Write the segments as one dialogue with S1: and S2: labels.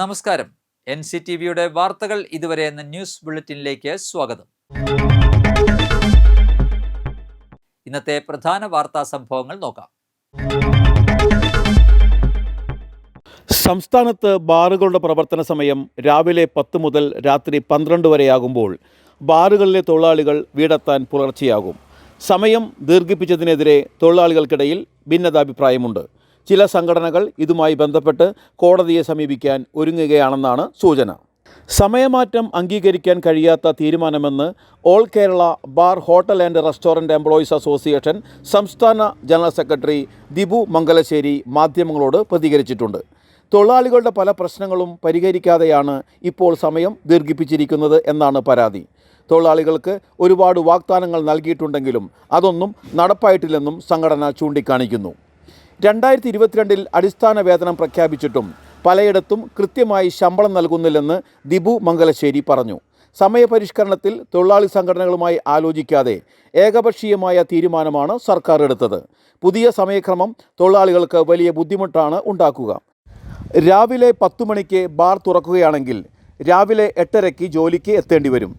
S1: നമസ്കാരം. N C T വിയുടെ വാർത്തകൾ ഇതുവരെ എന്ന ന്യൂസ് ബുള്ളറ്റിനിലേക്ക് സ്വാഗതം. ഇന്നത്തെ പ്രധാന വാർത്താ സംഭവങ്ങൾ നോക്കാം.
S2: സംസ്ഥാനത്ത് ബാറുകളുടെ പ്രവർത്തന സമയം രാവിലെ പത്ത് മുതൽ രാത്രി പന്ത്രണ്ട് വരെയാകുമ്പോൾ ബാറുകളിലെ തൊഴിലാളികൾ വീടെത്താൻ പുലർച്ചെയാകും. സമയം ദീർഘിപ്പിച്ചതിനെതിരെ തൊഴിലാളികൾക്കിടയിൽ ഭിന്നതാഭിപ്രായമുണ്ട്. ചില സംഘടനകൾ ഇതുമായി ബന്ധപ്പെട്ട് കോടതിയെ സമീപിക്കാൻ ഒരുങ്ങുകയാണെന്നാണ് സൂചന. സമയമാറ്റം അംഗീകരിക്കാൻ കഴിയാത്ത തീരുമാനമെന്ന് all Kerala bar hotel and restaurant employees association സംസ്ഥാന ജനറൽ സെക്രട്ടറി ദിബു മംഗലശ്ശേരി മാധ്യമങ്ങളോട് പ്രതികരിച്ചിട്ടുണ്ട്. തൊഴിലാളികളുടെ പല പ്രശ്നങ്ങളും പരിഹരിക്കാതെയാണ് ഇപ്പോൾ സമയം ദീർഘിപ്പിച്ചിരിക്കുന്നത് എന്നാണ് പരാതി. തൊഴിലാളികൾക്ക് ഒരുപാട് വാഗ്ദാനങ്ങൾ നൽകിയിട്ടുണ്ടെങ്കിലും അതൊന്നും നടപ്പായിട്ടില്ലെന്നും സംഘടന ചൂണ്ടിക്കാണിക്കുന്നു. രണ്ടായിരത്തി ഇരുപത്തിരണ്ടിൽ അടിസ്ഥാന വേതനം പ്രഖ്യാപിച്ചിട്ടും പലയിടത്തും കൃത്യമായി ശമ്പളം നൽകുന്നില്ലെന്ന് ദിബു മംഗലശ്ശേരി പറഞ്ഞു. സമയപരിഷ്കരണത്തിൽ തൊഴിലാളി സംഘടനകളുമായി ആലോചിക്കാതെ ഏകപക്ഷീയമായ തീരുമാനമാണ് സർക്കാർ എടുത്തത്. പുതിയ സമയക്രമം തൊഴിലാളികൾക്ക് വലിയ ബുദ്ധിമുട്ടാണ് ഉണ്ടാക്കുക. രാവിലെ പത്തു മണിക്ക് ബാർ തുറക്കുകയാണെങ്കിൽ രാവിലെ എട്ടരയ്ക്ക് ജോലിക്ക് എത്തേണ്ടി വരും.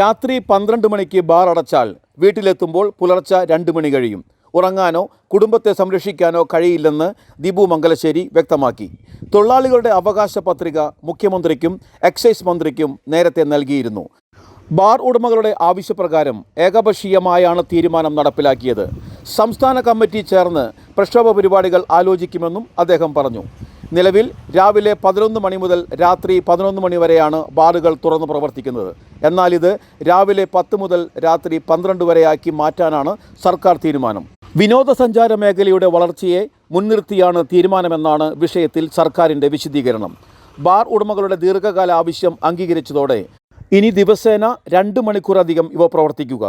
S2: രാത്രി പന്ത്രണ്ട് മണിക്ക് ബാർ അടച്ചാൽ വീട്ടിലെത്തുമ്പോൾ പുലർച്ച രണ്ട് മണി കഴിയും. ഉറങ്ങാനോ കുടുംബത്തെ സംരക്ഷിക്കാനോ കഴിയില്ലെന്ന് ദിബു മംഗലശ്ശേരി വ്യക്തമാക്കി. തൊഴിലാളികളുടെ അവകാശ പത്രിക മുഖ്യമന്ത്രിക്കും എക്സൈസ് മന്ത്രിക്കും നേരത്തെ നൽകിയിരുന്നു. ബാർ ഉടമകളുടെ ആവശ്യപ്രകാരം ഏകപക്ഷീയമായാണ് തീരുമാനം നടപ്പിലാക്കിയത്. സംസ്ഥാന കമ്മിറ്റി ചേർന്ന് പ്രക്ഷോഭ പരിപാടികൾ ആലോചിക്കുമെന്നും അദ്ദേഹം പറഞ്ഞു. നിലവിൽ രാവിലെ പതിനൊന്ന് മണി മുതൽ രാത്രി പതിനൊന്ന് മണി വരെയാണ് ബാറുകൾ തുറന്നു പ്രവർത്തിക്കുന്നത്. എന്നാൽ ഇത് രാവിലെ പത്ത് മുതൽ രാത്രി പന്ത്രണ്ട് വരെയാക്കി മാറ്റാനാണ് സർക്കാർ തീരുമാനം. വിനോദസഞ്ചാര മേഖലയുടെ വളർച്ചയെ മുൻനിർത്തിയാണ് തീരുമാനമെന്നാണ് വിഷയത്തിൽ സർക്കാരിന്റെ വിശദീകരണം. ബാർ ഉടമകളുടെ ദീർഘകാല ആവശ്യം അംഗീകരിച്ചതോടെ ഇനി ദിവസേന രണ്ട് മണിക്കൂറധികം ഇവ പ്രവർത്തിക്കുക.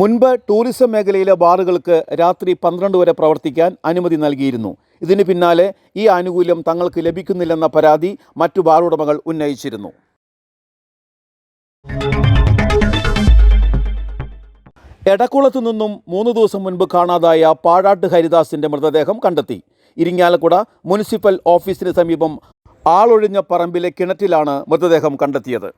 S2: മുൻപ് ടൂറിസം മേഖലയിലെ ബാറുകൾക്ക് രാത്രി പന്ത്രണ്ട് വരെ പ്രവർത്തിക്കാൻ അനുമതി നൽകിയിരുന്നു. ഇതിന് പിന്നാലെ ഈ ആനുകൂല്യം തങ്ങൾക്ക് ലഭിക്കുന്നില്ലെന്ന പരാതി മറ്റു ബാർ ഉടമകൾ ഉന്നയിച്ചിരുന്നു. എടക്കുളത്തു നിന്നും മൂന്ന് ദിവസം മുൻപ് കാണാതായ പാഴാട്ട് ഹരിദാസിന്റെ മൃതദേഹം കണ്ടെത്തി. ഇരിങ്ങാലക്കുട മുനിസിപ്പൽ ഓഫീസിന് സമീപം ആളൊഴിഞ്ഞ പറമ്പിലെ കിണറ്റിലാണ് മൃതദേഹം കണ്ടെത്തിയത്.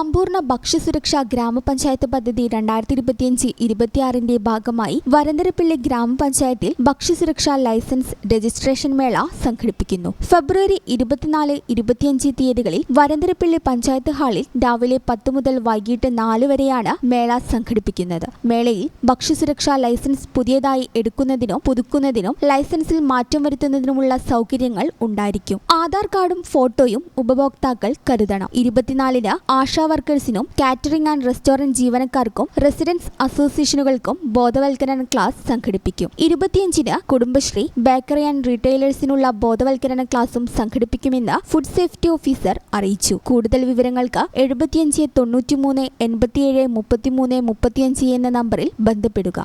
S3: സമ്പൂർണ ഭക്ഷ്യസുരക്ഷാ ഗ്രാമപഞ്ചായത്ത് പദ്ധതി രണ്ടായിരത്തി ഇരുപത്തിയഞ്ച് ഇരുപത്തിയാറിന്റെ ഭാഗമായി വരന്തരപ്പിള്ളി ഗ്രാമപഞ്ചായത്തിൽ ഭക്ഷ്യസുരക്ഷാ ലൈസൻസ് രജിസ്ട്രേഷൻ മേള സംഘടിപ്പിക്കുന്നു. ഫെബ്രുവരി ഇരുപത്തിനാല് ഇരുപത്തിയഞ്ച് തീയതികളിൽ വരന്തരപ്പിള്ളി പഞ്ചായത്ത് ഹാളിൽ രാവിലെ പത്ത് മുതൽ വൈകിട്ട് നാല് വരെയാണ് മേള സംഘടിപ്പിക്കുന്നത്. മേളയിൽ ഭക്ഷ്യസുരക്ഷാ ലൈസൻസ് പുതിയതായി എടുക്കുന്നതിനോ പുതുക്കുന്നതിനോ ലൈസൻസിൽ മാറ്റം വരുത്തുന്നതിനുമുള്ള സൗകര്യങ്ങൾ ഉണ്ടായിരിക്കും. ആധാർ കാർഡും ഫോട്ടോയും ഉപഭോക്താക്കൾ കരുതണം. ഇരുപത്തിനാലിന് ആശാ വർക്കേഴ്സിനും കാറ്ററിംഗ് ആൻഡ് റെസ്റ്റോറന്റ് ജീവനക്കാർക്കും റെസിഡൻസ് അസോസിയേഷനുകൾക്കും ബോധവൽക്കരണ ക്ലാസ് സംഘടിപ്പിക്കും. ഇരുപത്തിയഞ്ചിന് കുടുംബശ്രീ ബേക്കറി ആൻഡ് റീറ്റെയിലേഴ്സിനുള്ള ബോധവൽക്കരണ ക്ലാസും സംഘടിപ്പിക്കുമെന്ന് ഫുഡ് സേഫ്റ്റി ഓഫീസർ അറിയിച്ചു. കൂടുതൽ വിവരങ്ങൾക്ക് എഴുപത്തിയഞ്ച് തൊണ്ണൂറ്റിമൂന്ന് എൺപത്തിയേഴ് മുപ്പത്തിമൂന്ന് മുപ്പത്തിയഞ്ച് എന്ന നമ്പറിൽ ബന്ധപ്പെടുക.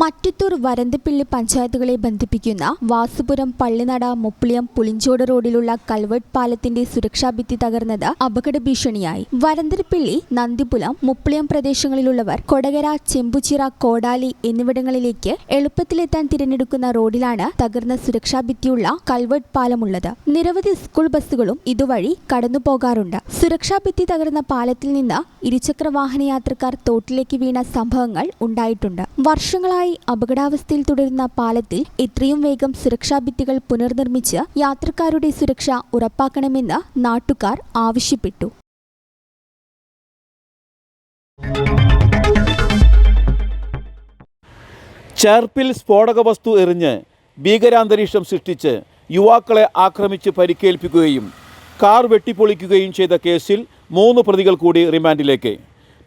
S3: മറ്റത്തൂർ വരന്തപ്പിള്ളി പഞ്ചായത്തുകളെ ബന്ധിപ്പിക്കുന്ന വാസുപുരം പള്ളിനട മുപ്പിളിയം പുളിഞ്ചോട് റോഡിലുള്ള കൽവട്ട് പാലത്തിന്റെ സുരക്ഷാ ഭിത്തി തകർന്നത് അപകട ഭീഷണിയായി. വരന്തരപ്പിള്ളി നന്ദിപുലം മുപ്പിളിയം പ്രദേശങ്ങളിലുള്ളവർ കൊടകര ചെമ്പുചിറ കോടാലി എന്നിവിടങ്ങളിലേക്ക് എളുപ്പത്തിലെത്താൻ തിരഞ്ഞെടുക്കുന്ന റോഡിലാണ് തകർന്ന സുരക്ഷാ ഭിത്തിയുള്ള കൽവട്ട് പാലമുള്ളത്. നിരവധി സ്കൂൾ ബസ്സുകളും ഇതുവഴി കടന്നു പോകാറുണ്ട്. സുരക്ഷാ ഭിത്തി തകർന്ന പാലത്തിൽ നിന്ന് ഇരുചക്ര വാഹന യാത്രക്കാർ തോട്ടിലേക്ക് വീണ സംഭവങ്ങൾ ഉണ്ടായിട്ടുണ്ട്. വർഷങ്ങളായി അപകടാവസ്ഥയിൽ തുടരുന്ന പാലത്തിൽ എത്രയും വേഗം സുരക്ഷാ ഭിത്തികൾ പുനർനിർമ്മിച്ച് യാത്രക്കാരുടെ സുരക്ഷ ഉറപ്പാക്കണമെന്ന് നാട്ടുകാർ ആവശ്യപ്പെട്ടു.
S2: ചേർപ്പിൽ സ്ഫോടക വസ്തു എറിഞ്ഞ് ഭീകരാന്തരീക്ഷം സൃഷ്ടിച്ച് യുവാക്കളെ ആക്രമിച്ച് പരിക്കേൽപ്പിക്കുകയും കാർ വെട്ടിപ്പൊളിക്കുകയും ചെയ്ത കേസിൽ മൂന്ന് പ്രതികൾ കൂടി റിമാൻഡിലേക്ക്.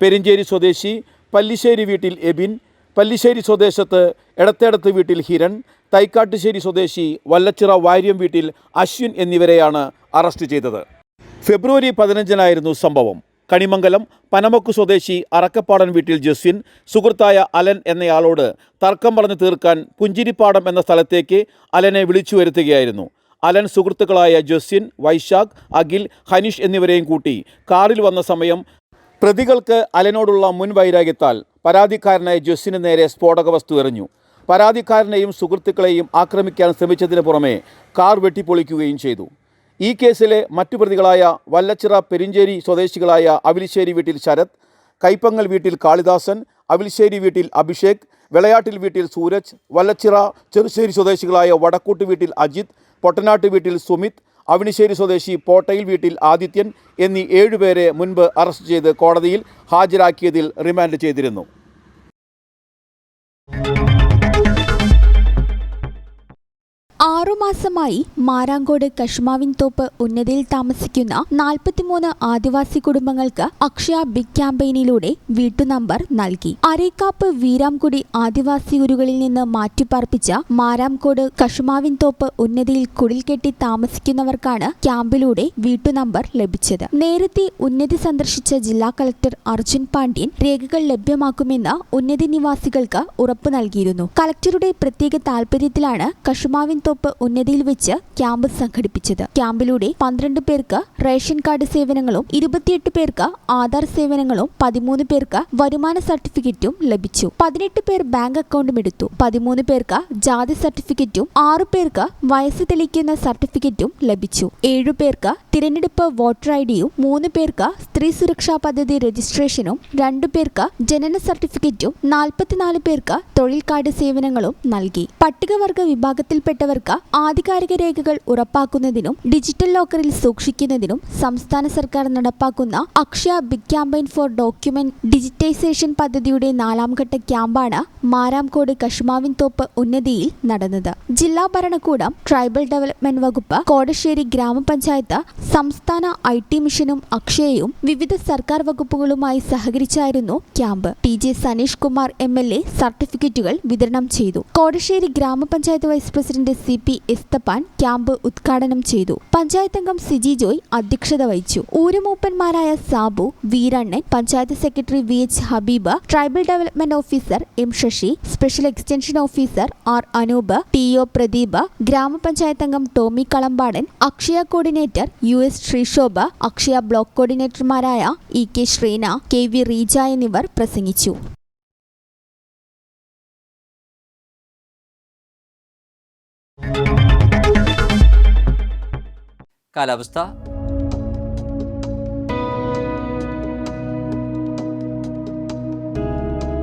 S2: പെരിഞ്ചേരി സ്വദേശി പല്ലിശ്ശേരി വീട്ടിൽ എബിൻ പല്ലിശ്ശേരി സ്വദേശത്ത് ഇടത്തേടത്ത് വീട്ടിൽ ഹിരൺ തൈക്കാട്ടുശ്ശേരി സ്വദേശി വല്ലച്ചിറ വാര്യം വീട്ടിൽ അശ്വിൻ എന്നിവരെയാണ് അറസ്റ്റ് ചെയ്തത്. ഫെബ്രുവരി പതിനഞ്ചിനായിരുന്നു സംഭവം. കണിമംഗലം പനമക്ക് സ്വദേശി അറക്കപ്പാടൻ വീട്ടിൽ ജസ്വിൻ സുഹൃത്തായ അലൻ എന്നയാളോട് തർക്കം പറഞ്ഞു തീർക്കാൻ പുഞ്ചിരിപ്പാടം എന്ന സ്ഥലത്തേക്ക് അലനെ വിളിച്ചു വരുത്തുകയായിരുന്നു. അലൻ സുഹൃത്തുക്കളായ ജസ്വിൻ വൈശാഖ് അഖിൽ ഹനീഷ് എന്നിവരെയും കൂട്ടി കാറിൽ വന്ന സമയം പ്രതികൾക്ക് അലനോടുള്ള മുൻവൈരാഗ്യത്താൽ പരാതിക്കാരനായ ജസ്സിന് നേരെ സ്ഫോടക വസ്തു എറിഞ്ഞു. പരാതിക്കാരനെയും സുഹൃത്തുക്കളെയും ആക്രമിക്കാൻ ശ്രമിച്ചതിന് പുറമെ കാർ വെട്ടിപ്പൊളിക്കുകയും ചെയ്തു. ഈ കേസിലെ മറ്റു പ്രതികളായ വല്ലച്ചിറ പെരിഞ്ചേരി സ്വദേശികളായ അവിലിശ്ശേരി വീട്ടിൽ ശരത് കൈപ്പങ്ങൽ വീട്ടിൽ കാളിദാസൻ അവിലിശ്ശേരി വീട്ടിൽ അഭിഷേക് വിളയാട്ടിൽ വീട്ടിൽ സൂരജ് വല്ലച്ചിറ ചെറുശ്ശേരി സ്വദേശികളായ വടക്കൂട്ട് വീട്ടിൽ അജിത് പൊട്ടനാട്ട് വീട്ടിൽ സുമിത് അവിനിശ്ശേരി സ്വദേശി പോട്ടയിൽ വീട്ടിൽ ആദിത്യൻ എന്നീ ഏഴുപേരെ മുൻപ് അറസ്റ്റ് ചെയ്ത് കോടതിയിൽ ഹാജരാക്കിയതിൽ റിമാൻഡ് ചെയ്തിരുന്നു.
S3: ആറുമാസമായി മാരാങ്കോട് കശുമാവിൻതോപ്പ് ഉന്നതിയിൽ താമസിക്കുന്ന നാൽപ്പത്തിമൂന്ന് ആദിവാസി കുടുംബങ്ങൾക്ക് അക്ഷയ ബിഗ് ക്യാമ്പയിനിലൂടെ വീട്ടുനമ്പർ നൽകി. അരേക്കാപ്പ് വീരാംകുടി ആദിവാസി ഊരുകളിൽ നിന്ന് മാറ്റിപ്പാർപ്പിച്ച മാരാംകോട് കശുമാവിൻതോപ്പ് ഉന്നതിയിൽ കുടിൽ കെട്ടി താമസിക്കുന്നവർക്കാണ് ക്യാമ്പിലൂടെ വീട്ടു നമ്പർ ലഭിച്ചത്. നേരത്തെ ഉന്നതി സന്ദർശിച്ച ജില്ലാ കളക്ടർ അർജുൻ പാണ്ഡ്യൻ രേഖകൾ ലഭ്യമാക്കുമെന്ന് ഉന്നതി നിവാസികൾക്ക് ഉറപ്പ് നൽകിയിരുന്നു. കളക്ടറുടെ പ്രത്യേക താൽപര്യത്തിലാണ് കശുമാവിൻതോപ്പ് ഉന്നതിയിൽ വെച്ച് ക്യാമ്പ് സംഘടിപ്പിച്ചത്. ക്യാമ്പിലൂടെ പന്ത്രണ്ട് പേർക്ക് റേഷൻ കാർഡ് സേവനങ്ങളും ഇരുപത്തിയെട്ട് പേർക്ക് ആധാർ സേവനങ്ങളും പതിമൂന്ന് പേർക്ക് വരുമാന സർട്ടിഫിക്കറ്റും ലഭിച്ചു. പതിനെട്ട് പേർ ബാങ്ക് അക്കൗണ്ടും എടുത്തു. പതിമൂന്ന് പേർക്ക് ജാതി സർട്ടിഫിക്കറ്റും ആറു പേർക്ക് വയസ്സ് തെളിയിക്കുന്ന സർട്ടിഫിക്കറ്റും ലഭിച്ചു. ഏഴു പേർക്ക് തിരഞ്ഞെടുപ്പ് വോട്ടർ ഐ ഡിയും മൂന്ന് പേർക്ക് സ്ത്രീ സുരക്ഷാ പദ്ധതി രജിസ്ട്രേഷനും രണ്ടു പേർക്ക് ജനന സർട്ടിഫിക്കറ്റും നാൽപ്പത്തിനാല് പേർക്ക് തൊഴിൽ കാർഡ് സേവനങ്ങളും നൽകി. പട്ടികവർഗ വിഭാഗത്തിൽപ്പെട്ടവർക്ക് ആധികാരിക രേഖകൾ ഉറപ്പാക്കുന്നതിനും ഡിജിറ്റൽ ലോക്കറിൽ സൂക്ഷിക്കുന്നതിനും സംസ്ഥാന സർക്കാർ നടപ്പാക്കുന്ന Akshaya big campaign for document digitization പദ്ധതിയുടെ നാലാം ഘട്ട ക്യാമ്പാണ് മാരാംകോട് കശുമാവിൻ തോപ്പ് ഉന്നതിയിൽ നടന്നത്. ജില്ലാ ഭരണകൂടം ട്രൈബൽ ഡെവലപ്മെന്റ് വകുപ്പ് കോടശ്ശേരി ഗ്രാമപഞ്ചായത്ത് സംസ്ഥാന ഐ ടി മിഷനും അക്ഷയയും വിവിധ സർക്കാർ വകുപ്പുകളുമായി സഹകരിച്ചായിരുന്നു camp. T J Saneesh Kumar M L A സർട്ടിഫിക്കറ്റുകൾ വിതരണം ചെയ്തു. കോടശ്ശേരി ഗ്രാമപഞ്ചായത്ത് vice president C P Esthappan camp ഉദ്ഘാടനം ചെയ്തു. പഞ്ചായത്തംഗം സിജി ജോയ് അധ്യക്ഷത വഹിച്ചു. ഊരുമൂപ്പന്മാരായ Sabu Veerannan panchayat secretary V H Habeeb tribal development officer M Sasi special extension officer R Anoop T O Pradeep ഗ്രാമപഞ്ചായത്ത് അംഗം Tomy Kalampadan Akshaya coordinator U S Sreesobha Akshaya block കോർഡിനേറ്റർമാരായ E K Sreena K V Reeja എന്നിവർ പ്രസംഗിച്ചു.
S1: കാലാവസ്ഥ.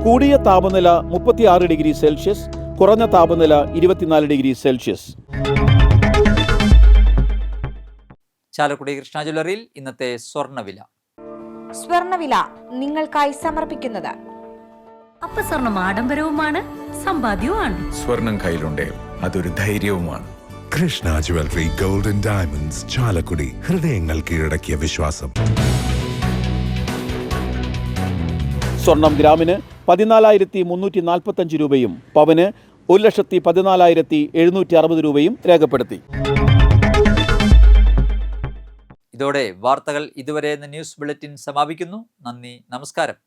S2: കൂടിയ താപനില മുപ്പത്തിയാറ് degree Celsius കുറഞ്ഞ താപനില ഇരുപത്തിനാല് ഡിഗ്രി സെൽഷ്യസ്.
S1: ചാലക്കുടി കൃഷ്ണ ജ്വല്ലറിയിൽ ഇന്നത്തെ സ്വർണവില
S4: സ്വർണവില നിങ്ങൾക്കായി സമർപ്പിക്കുന്നത്.
S5: അപ്പസ്വർണം ആഡംബരവുമാണ് സമ്പാദ്യവുമാണ്.
S6: സ്വർണം കയ്യിലുണ്ടേ അതൊരു ധൈര്യവുമാണ്.
S7: Krishna jewellery golden diamonds Chalakudy ഹൃദയങ്ങൾ കീഴടക്കിയ വിശ്വാസം.
S2: സ്വർണം ഗ്രാമിന് പതിനാലായിരത്തി മുന്നൂറ്റി നാൽപ്പത്തഞ്ച് രൂപയും പവന് ഒരു ലക്ഷത്തി പതിനാലായിരത്തി എഴുന്നൂറ്റി അറുപത് രൂപയും രേഖപ്പെടുത്തി.
S1: ഇതോടെ വാർത്തകൾ ഇതുവരെ എന്ന ന്യൂസ് ബുള്ളറ്റിൻ സമാപിക്കുന്നു. നന്ദി നമസ്കാരം.